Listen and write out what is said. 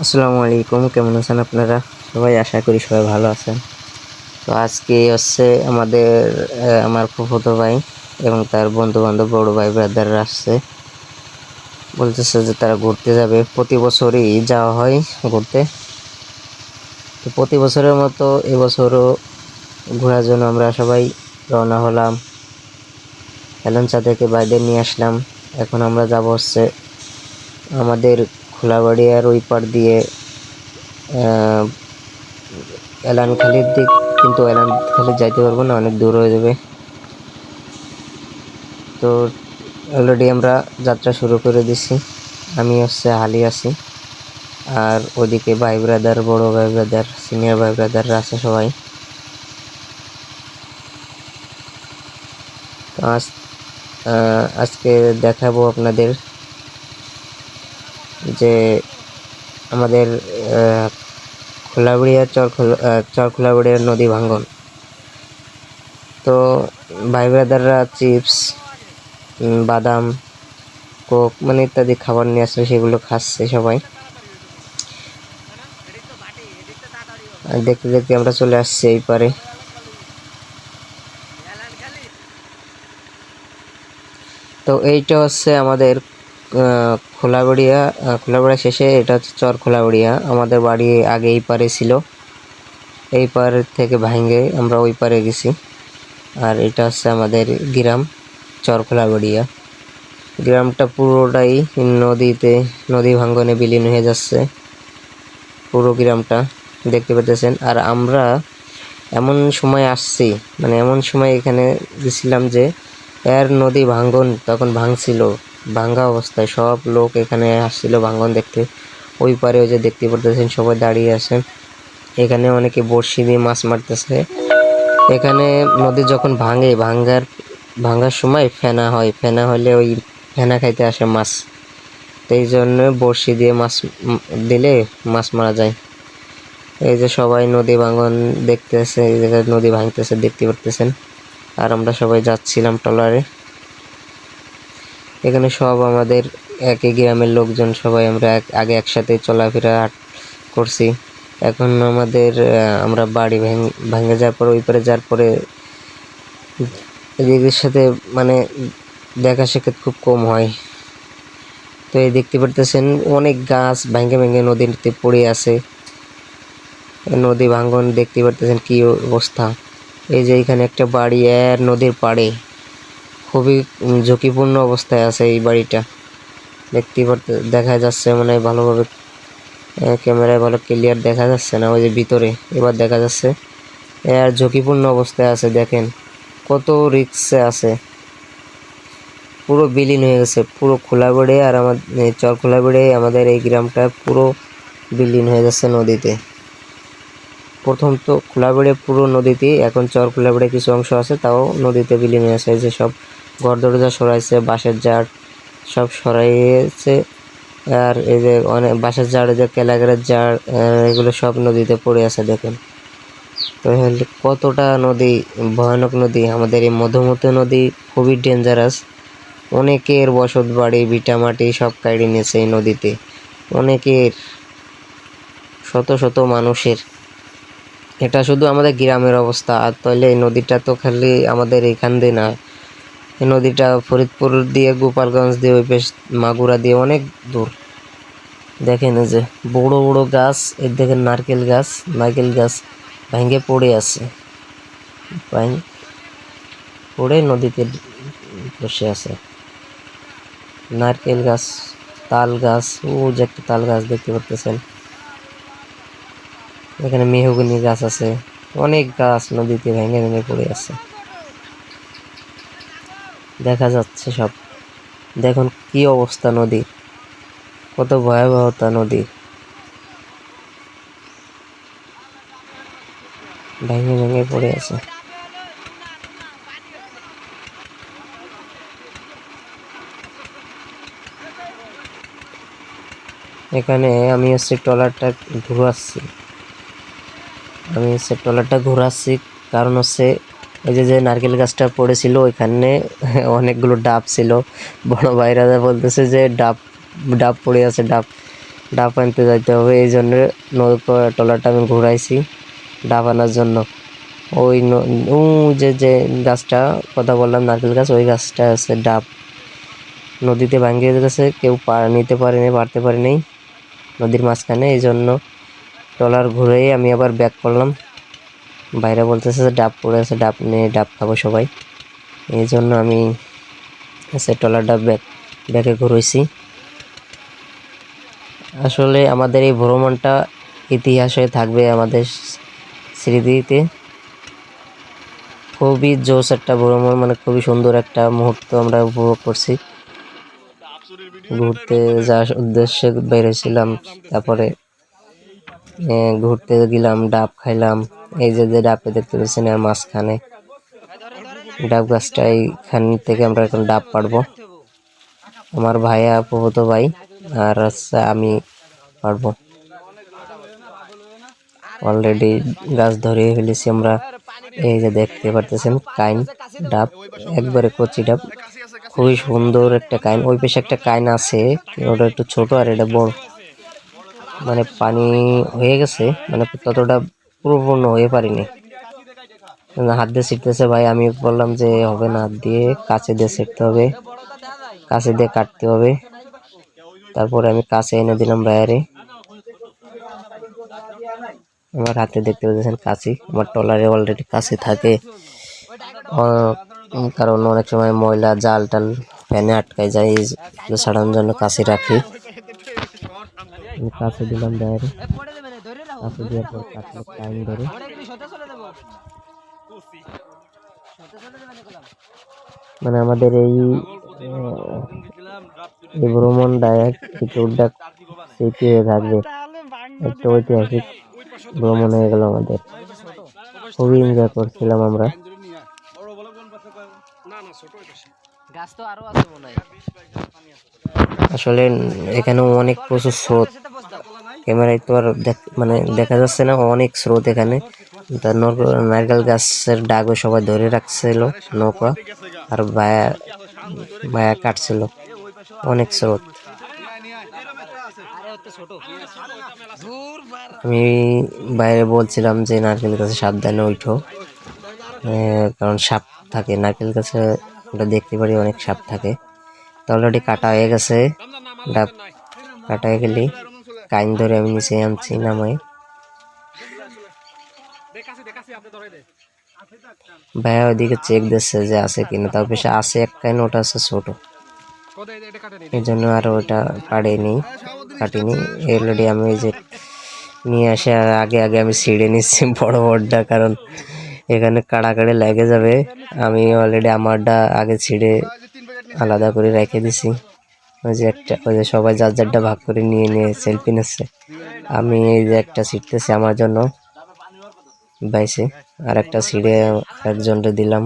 আসসালামু আলাইকুম, কেমন আছেন আপনারা? সবাই আশা করি সবাই ভালো আছেন। তো আজকে হচ্ছে আমাদের আমার ফুফতো ভাই এবং তার বন্ধু বান্ধব বড় ভাই, ব্রাদাররা আসছে। বলতেছে যে তারা ঘুরতে যাবে। প্রতি বছরই যাওয়া হয় ঘুরতে। তো প্রতি বছরের মতো এবছরও ঘোরার জন্য আমরা সবাই রওনা হলাম। হেলেঞ্চা থেকে বাইরে নিয়ে আসলাম। এখন আমরা যাব হচ্ছে আমাদের খোলাবাড়িয়ার ওই পার দিয়ে এলানখালির দিক, কিন্তু এলানখালি যাইতে পারব না, অনেক দূর হয়ে যাবে। তো অলরেডি আমরা যাত্রা শুরু করে দিছি। আমি হচ্ছে হালি আছি। আর ওদিকে ভাই ব্রাদার বড় ভাই ব্রাদার সিনিয়র ভাই ব্রাদাররা আছে সবাই। আজ আজকে দেখাবো আপনাদের যে আমাদের খোলাবড়িয়া চর খোলা চর খোলাবড়িয়ার নদী ভাঙ্গন। তো ভাই ব্রাদাররা চিপস বাদাম, কোক মানে ইত্যাদি খাবার নিয়ে আসলে সেগুলো খাচ্ছে সবাই। দেখতে দেখতে আমরা চলে আসছি এই পারে। তো এইটা হচ্ছে আমাদের খোলাবড়িয়া খোলাবড়িয়া শেষে এটা হচ্ছে চর খোলাবড়িয়া আমাদের বাড়ি আগে এই পারে ছিল। এই পার থেকে ভাঙ্গে আমরা ওই পারে গেছি। আর এটা হচ্ছে আমাদের গ্রাম, চর খোলাবড়িয়া গ্রামটা পুরোটাই নদীতে, নদী ভাঙ্গনে বিলীন হয়ে যাচ্ছে। পুরো গ্রামটা দেখতে পেতেছেন আর আমরা এমন সময় আসছি মানে এমন সময় এখানে গেছিলাম যে, এর নদী ভাঙ্গন তখন ভাঙছিল। ভাঙ্গা অবস্থায়। সব লোক এখানে আসছিল ভাঙ্গন দেখতে। ওই পারে ওই যে দেখতে পারতেছেন, সবাই দাঁড়িয়ে আছে এখানে অনেকে বড়শি দিয়ে মাছ মারতেছে। এখানে নদী যখন ভাঙে, ভাঙ্গার ভাঙার সময় ফেনা হয়। ফেনা হলে ওই ফেনা খাইতে আসে মাছ। তো এই জন্য বড়শি দিয়ে মাছ দিলে মাছ মারা যায়। এই যে সবাই নদী ভাঙন দেখতেছে, এই জায়গায় নদী ভাঙতেছে, দেখতে পারতেছেন। আর আমরা সবাই যাচ্ছিলাম ট্রলারে। এখানে সব আমাদের একই গ্রামের লোকজন সবাই আমরা আগে একসাথে চলাফেরা করছি। এখন আমাদের আমরা বাড়ি ভেঙে যাওয়ার পরে, ওই পারে যাওয়ার পরে এদিকের সাথে মানে দেখা সাক্ষাৎ খুব কম হয়। তো এই দেখতে পারতেছেন, অনেক গাছ ভেঙে ভেঙে নদীতে পড়ে আছে। নদী ভাঙ্গন দেখতে পারতেছেন কি অবস্থা। এই যে এখানে একটা বাড়ি এর নদীর পাড়ে। খুবই ঝুঁকিপূর্ণ অবস্থায় আছে এই বাড়িটা। দেখতে পারতে, দেখা যাচ্ছে মানে ভালোভাবে ক্যামেরায় ভালো ক্লিয়ার দেখা যাচ্ছে না, ওই যে ভিতরে। এবার দেখা যাচ্ছে এর ঝুঁকিপূর্ণ অবস্থায় আছে, দেখেন। কত রিক্সে আছে। পুরো বিলীন হয়ে গেছে, পুরো খোলা বেড়ে আর আমার চর খোলা বেড়ে আমাদের এই গ্রামটা পুরো বিলীন হয়ে যাচ্ছে নদীতে। প্রথম তো খোলাবেড়ে পুরো নদীতে এখন চর খোলাবেড়ে কিছু অংশ আছে, তাও নদীতে বিলীন হয়ে আছে যে সব ঘর দরজা সরাইছে, বাঁশের জার সব সরাইয়েছে আর এই যে অনেক বাঁশের জার, এই যে কেলাগারের জার এগুলো সব নদীতে পড়ে আছে দেখেন। তো হলে কতটা নদী, ভয়ানক নদী, আমাদের এই মধুমতি নদী খুবই ডেঞ্জারাস অনেকের বসত বাড়ি ভিটামাটি সব কাড়ি নিয়েছে এই নদীতে। অনেকের, শত শত মানুষের। এটা শুধু আমাদের গ্রামের অবস্থা, আর তাহলে এই নদীটা তো খালি আমাদের এখান দিয়ে না এই নদীটা ফরিদপুর দিয়ে, গোপালগঞ্জ দিয়ে, ওই বেশ মাগুরা দিয়ে অনেক দূর। দেখেন যে বড় বড় গাছ এর দেখেন নারকেল গাছ নারকেল গাছ ভেঙে পড়ে আছে। পড়ে নদীতে বসে আছে। নারকেল গাছ, তাল গাছ, ও যে একটা তাল গাছ দেখতে পারতেছেন। এখানে মেহগুনি গাছ আছে, অনেক গাছ নদীতে ভেঙে ভেঙে পড়ে আছে। দেখা যাচ্ছে সব। দেখুন কি অবস্থা নদীর কত ভয়াবহতা নদীর ভেঙে ভেঙে পড়ে আছে। এখানে আমি হচ্ছে ট্রলারটা ঘুরাচ্ছি। আমি হচ্ছে ট্রলারটা ঘুরাচ্ছি, কারণ হচ্ছে ওই যে যে নারকেল গাছটা পড়েছিল, ওইখানে অনেকগুলো ডাব ছিল। বড় ভাইরা বলতেছে যে ডাব ডাব পড়ে আছে, ডাব ডাব আনতে যাইতে হবে। এই জন্য নৌকা ট্রলারটা আমি ঘুরাইছি ডাব আনার জন্য। ওই উ যে যে গাছটা, কথা বললাম নারকেল গাছ, ওই গাছটা আছে ডাব। নদীতে ভাঙ্গিয়ে গেছে, কেউ পা- নিতে পারেনি পারতে পারেনি নদীর মাঝখানে। এই জন্য ট্রলার ঘুরেই আমি আবার ব্যাক করলাম। বাইরে বলতেছে যে ডাব পড়ে আছে, ডাব নিয়ে ডাব খাব সবাই। এই জন্য আমি সে ডাব ব্যাক ব্যাকে ঘুরেছি আসলে আমাদের এই ভ্রমণটা ইতিহাস হয়ে থাকবে আমাদের স্মৃতিতে। খুবই জোস একটা ভ্রমণ মানে খুবই সুন্দর একটা মুহূর্ত আমরা উপভোগ করছি। ঘুরতে যাওয়ার উদ্দেশ্যে বেরিয়েছিলাম তারপরে ঘুরতে গেলাম, ডাব খাইলাম। এই যে যে ডাবে দেখতে পাচ্ছেন আর মাঝখানে ডাব গাছটা, এইখান থেকে আমরা এখন ডাব পারব আমার ভাইয়া প্রভূত ভাই, আর হচ্ছে আমি পারব অলরেডি গাছ ধরিয়ে ফেলেছি আমরা। এই যে দেখতে পারতেছেন, কাইন ডাব, একবারে কচি ডাব। খুবই সুন্দর একটা কাইন। ওই পাশে একটা কাইন আছে, ওটা একটু ছোট আর এটা বড়। মানে পানি হয়ে গেছে মানে ততটা পরিপূর্ণ হয়ে পারিনি। হাত দিয়ে ছিটতেছে ভাই, আমি বললাম যে হবে না, হাত দিয়ে, কাছে দিয়ে ছিটতে হবে, কাছে দিয়ে কাটতে হবে। তারপরে আমি কাছে এনে দিলাম বাইরে। আমার হাতে দেখতে পাচ্ছেন কাছি। আমার টলারে অলরেডি কাছে থাকে। কারণ অনেক সময় ময়লা, জাল টাল ফ্যানে আটকায় যায় ছাড়ানোর জন্য কাছে রাখি। কাছে দিলাম বাইরে। কাছে দেওয়ার পর কাটলে টাইম ধরে। মানে আমাদের এই এই ভ্রমণটা এক ট্যুরটা স্মৃতি হয়ে থাকবে। একটা ঐতিহাসিক ভ্রমণ হয়ে গেল আমাদের। খুবই এনজয় করছিলাম আমরা। গাছ তো আরও আছে আসলে এখানে অনেক প্রচুর স্রোত। ক্যামেরায় তো আর মানে দেখা যাচ্ছে না, অনেক স্রোত এখানে। নর- নারকেল গাছের ডাগও সবাই ধরে রাখছিল নৌকা, আর ভায়া ভায়া কাটছিল। অনেক স্রোত। আমি বাইরে বলছিলাম যে নারকেল গাছে সাবধানে উঠো কারণ সাপ থাকে, নারকেল গাছে ওটা দেখতে পারি অনেক সাপ থাকে। তো অলরেডি কাটা হয়ে গেছে। ডাব কাটা হয়ে গেলি। কাইন ধরে আমি নিচে আনছি, নামাই। ভাইয়া ওইদিকে চেক দিচ্ছে যে আছে কিনা তার পেশে আছে এক কাইন, ওটা আছে ছোট। এই জন্য আর ওটা কাটেনি কাটিনি। অলরেডি আমি যে নিয়ে আসে, আর আগে আগে আমি ছিঁড়ে নিচ্ছি বড় বড়টা, কারণ এখানে কাড়াকাড়ি লেগে যাবে। আমি অলরেডি আমারটা আগে ছিঁড়ে আলাদা করে রেখে দিছি। ওই যে একটা, ওই যে সবাই যার যারটা ভাগ করে নিয়ে নিয়ে সেলফি নিচ্ছে। আমি এই যে একটা ছিটতেছি আমার জন্য। বাইসে আর একটা সিটে একজনটা দিলাম।